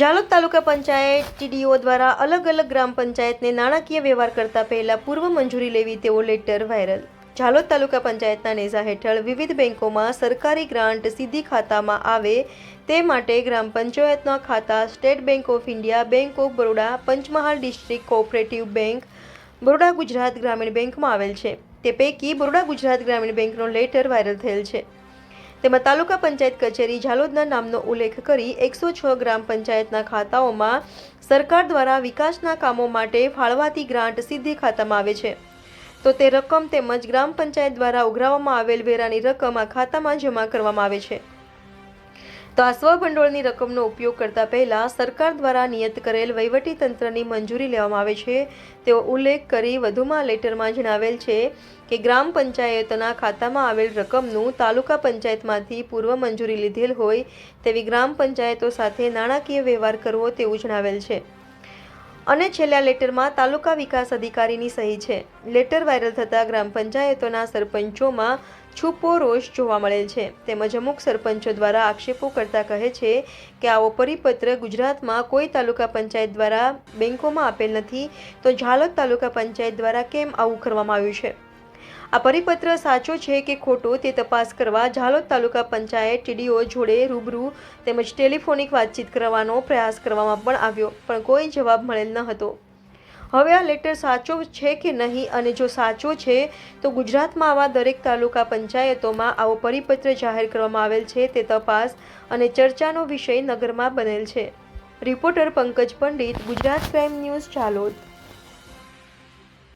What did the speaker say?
ઝાલોદ તાલુકા panchayat TDO દ્વારા અલગ અલગ ગ્રામ પંચાયતને નાણાકીય વ્યવહાર કરતા પહેલા પૂર્વ મંજૂરી લેવી તેવો લેટર વાયરલ. ઝાલોદ તાલુકા પંચાયતના નેઝા હેઠળ વિવિધ બેંકોમાં સરકારી ગ્રાન્ટ સીધી ખાતામાં આવે તે માટે ગ્રામ પંચાયતના ખાતા State Bank of India, bank of Baroda, Panchmahal district cooperative bank, Baroda Gujarat ગ્રામીણ બેંકમાં આવેલ છે. તે પૈકી બરોડા ગુજરાત ગ્રામીણ બેંકનો લેટર વાયરલ થયેલ છે. તેમાં તાલુકા પંચાયત કચેરી ઝાલોદના નામનો ઉલ્લેખ કરી એકસો છ ગ્રામ પંચાયતના ખાતાઓમાં સરકાર દ્વારા વિકાસના કામો માટે ફાળવાતી ગ્રાન્ટ સીધી ખાતામાં આવે છે. તો તે રકમ તેમજ ગ્રામ પંચાયત દ્વારા ઉઘરાવવામાં આવેલ વેરાની રકમ આ ખાતામાં જમા કરવામાં આવે છે. તો આ સ્વભંડોળની રકમનો ઉપયોગ કરતા પહેલા સરકાર દ્વારા નિયત કરેલ વહીવટી તંત્રની મંજૂરી લેવામાં આવે છે. તેવો ઉલ્લેખ કરી વધુમાં લેટરમાં જણાવેલ છે કે ગ્રામ પંચાયતના ખાતામાં આવેલ રકમનું તાલુકા પંચાયતમાંથી પૂર્વ મંજૂરી લીધેલ હોય તેવી ગ્રામ પંચાયતો સાથે નાણાકીય વ્યવહાર કરવો તેવું જણાવેલ છે. અને છેલ્લા લેટરમાં તાલુકા વિકાસ અધિકારીની સહી છે. લેટર વાયરલ થતાં ગ્રામ પંચાયતોના સરપંચોમાં છુપો રોષ જોવા મળેલ છે. તેમજ અમુક સરપંચો દ્વારા આક્ષેપો કરતા કહે છે કે આવો પરિપત્ર ગુજરાતમાં કોઈ તાલુકા પંચાયત દ્વારા બેંકોમાં આપેલ નથી. તો ઝાલોદ તાલુકા પંચાયત દ્વારા કેમ આવું કરવામાં આવ્યું છે? આ પરિપત્ર સાચો છે કે ખોટો તે તપાસ કરવા ઝાલોદ તાલુકા પંચાયત ટીડીઓ જોડે રૂબરૂ તેમજ ટેલિફોનિક વાતચીત કરવાનો પ્રયાસ કરવામાં પણ આવ્યો, પણ કોઈ જવાબ મળેલ ન હતો. હવે આ લેટર સાચો છે કે નહીં અને જો સાચો છે, તો ગુજરાતમાં આવા દરેક તાલુકા પંચાયતોમાં આવો પરિપત્ર જાહેર કરવામાં આવેલ છે તે તપાસ અને ચર્ચાનો વિષય નગરમાં બનેલ છે. Reporter Pankaj Pandit, Gujarat crime news Chalod